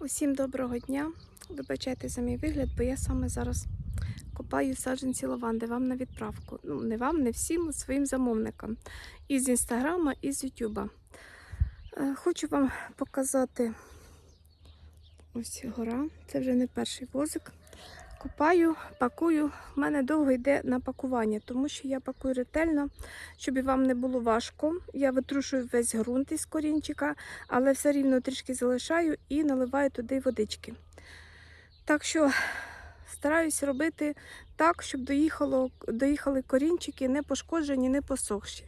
Усім доброго дня. Вибачайте за мій вигляд, бо я саме зараз копаю саджанці лаванди вам на відправку. Ну, не вам, не всім, своїм замовникам. І з інстаграма, і з Ютуба. Е, Хочу вам показати ось гора. Це вже не перший возик. Копаю, пакую. У мене довго йде на пакування, тому що я пакую ретельно, щоб вам не було важко. Я витрушую весь ґрунт із корінчика, але все рівно трішки залишаю і наливаю туди водички. Так що стараюсь робити так, щоб доїхало, доїхали корінчики не пошкоджені, не посохші.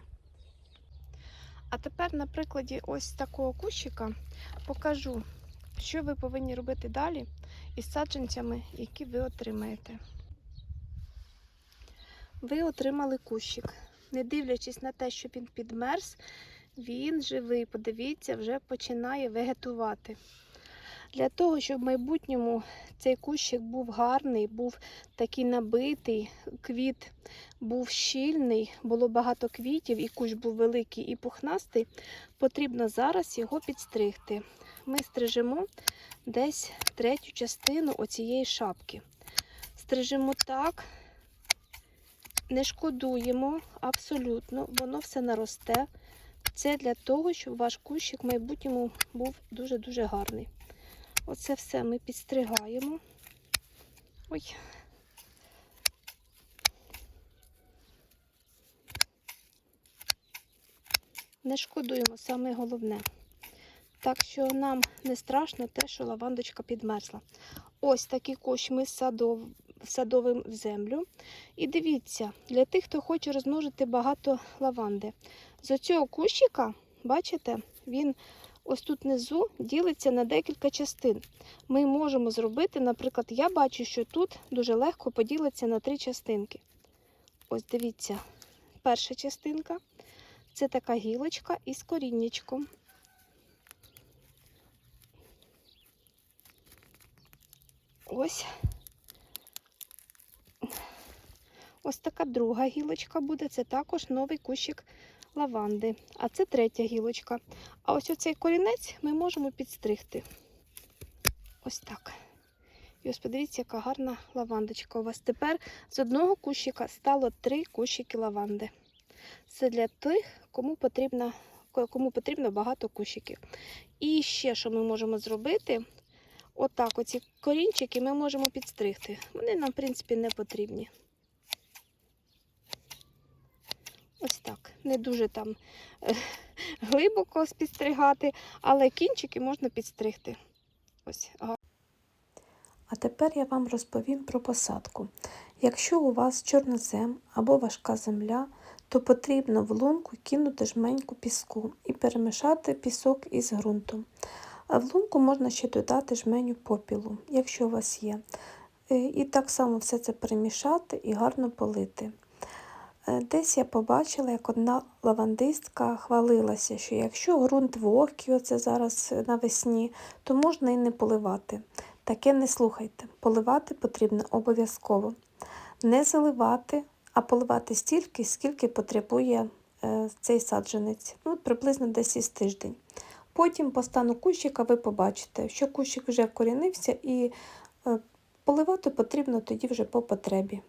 А тепер на прикладі ось такого кущика покажу, що ви повинні робити далі із саджанцями, які ви отримаєте. Ви отримали кущик. Не дивлячись на те, що він підмерз, він живий, подивіться, вже починає вегетувати. Для того, щоб в майбутньому цей кущик був гарний, був такий набитий, квіт був щільний, було багато квітів, і кущ був великий і пухнастий, потрібно зараз його підстригти. Ми стрижемо десь третю частину оцієї шапки. Стрижемо так, не шкодуємо абсолютно, воно все наросте. Це для того, щоб ваш кущик в майбутньому був дуже-дуже гарний. Оце все ми підстригаємо. Ой. Не шкодуємо, саме головне. Так що нам не страшно те, що лавандочка підмерзла. Ось такий кущ ми садов... садовим в землю. І дивіться, для тих, хто хоче розмножити багато лаванди. З оцього кущика, бачите, він ось тут внизу ділиться на декілька частин. Ми можемо зробити, наприклад, я бачу, що тут дуже легко поділиться на три частинки. Ось дивіться, перша частинка це така гілочка із коріннячком. Ось. Ось така друга гілочка буде, це також новий кущик лаванди. А це третя гілочка. А ось оцей корінець ми можемо підстригти. Ось так. І ось подивіться, яка гарна лавандочка у вас. Тепер з одного кущика стало три кущики лаванди. Це для тих, кому потрібно, кому потрібно багато кущиків. І ще, що ми можемо зробити, отак оці корінчики ми можемо підстригти. Вони нам, в принципі, не потрібні. Ось так. Не дуже там е, глибоко підстригати, але кінчики можна підстригти. Ось. А тепер я вам розповім про посадку. Якщо у вас чорнозем або важка земля, то потрібно в лунку кинути жменьку піску і перемішати пісок із ґрунтом. А в лунку можна ще додати жменю попілу, якщо у вас є. Е, І так само все це перемішати і гарно полити. Е, Десь я побачила, як одна лавандистка хвалилася, що якщо ґрунт вогкий, оце зараз навесні, то можна і не поливати. Таке не слухайте. Поливати потрібно обов'язково. Не заливати, а поливати стільки, скільки потребує е, цей саджанець. Ну, приблизно десь із тиждень. Потім по стану кущика ви побачите, що кущик вже вкорінився і е, поливати потрібно тоді вже по потребі.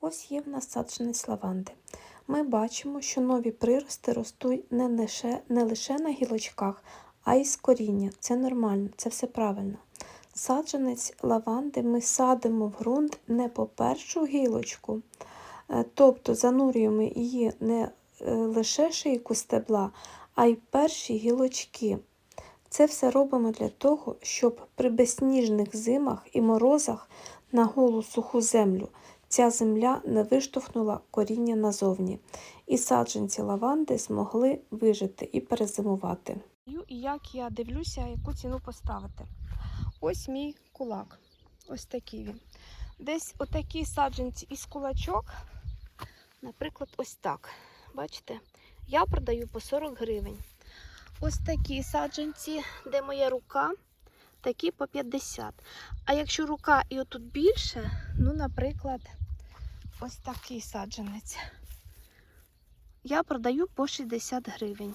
Ось є в нас саджанець лаванди. Ми бачимо, що нові прирости ростуть не лише, не лише на гілочках, а й з коріння. Це нормально, це все правильно. Саджанець лаванди ми садимо в ґрунт не по першу гілочку, е, тобто занурюємо її не е, лише шийку стебла, а й перші гілочки. Це все робимо для того, щоб при безсніжних зимах і морозах на голу суху землю ця земля не виштовхнула коріння назовні, і саджанці лаванди змогли вижити і перезимувати. І як я дивлюся, яку ціну поставити. Ось мій кулак. Ось такий він. Десь отакі саджанці із кулачок, наприклад, ось так. Бачите? Я продаю по 40 гривень. Ось такі саджанці, де моя рука, такі по 50. А якщо рука і отут більше, ну, наприклад, ось такий саджанець. Я продаю по 60 гривень.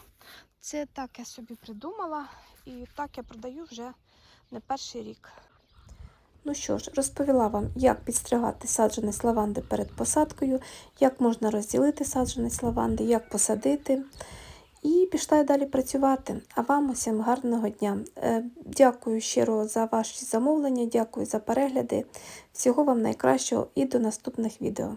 Це так я собі придумала. І так я продаю вже не перший рік. Ну що ж, розповіла вам, як підстригати саджанець лаванди перед посадкою, як можна розділити саджанець лаванди, як посадити. І пішла я далі працювати. А вам усім гарного дня. Е, Дякую щиро за ваші замовлення, дякую за перегляди. Всього вам найкращого і до наступних відео.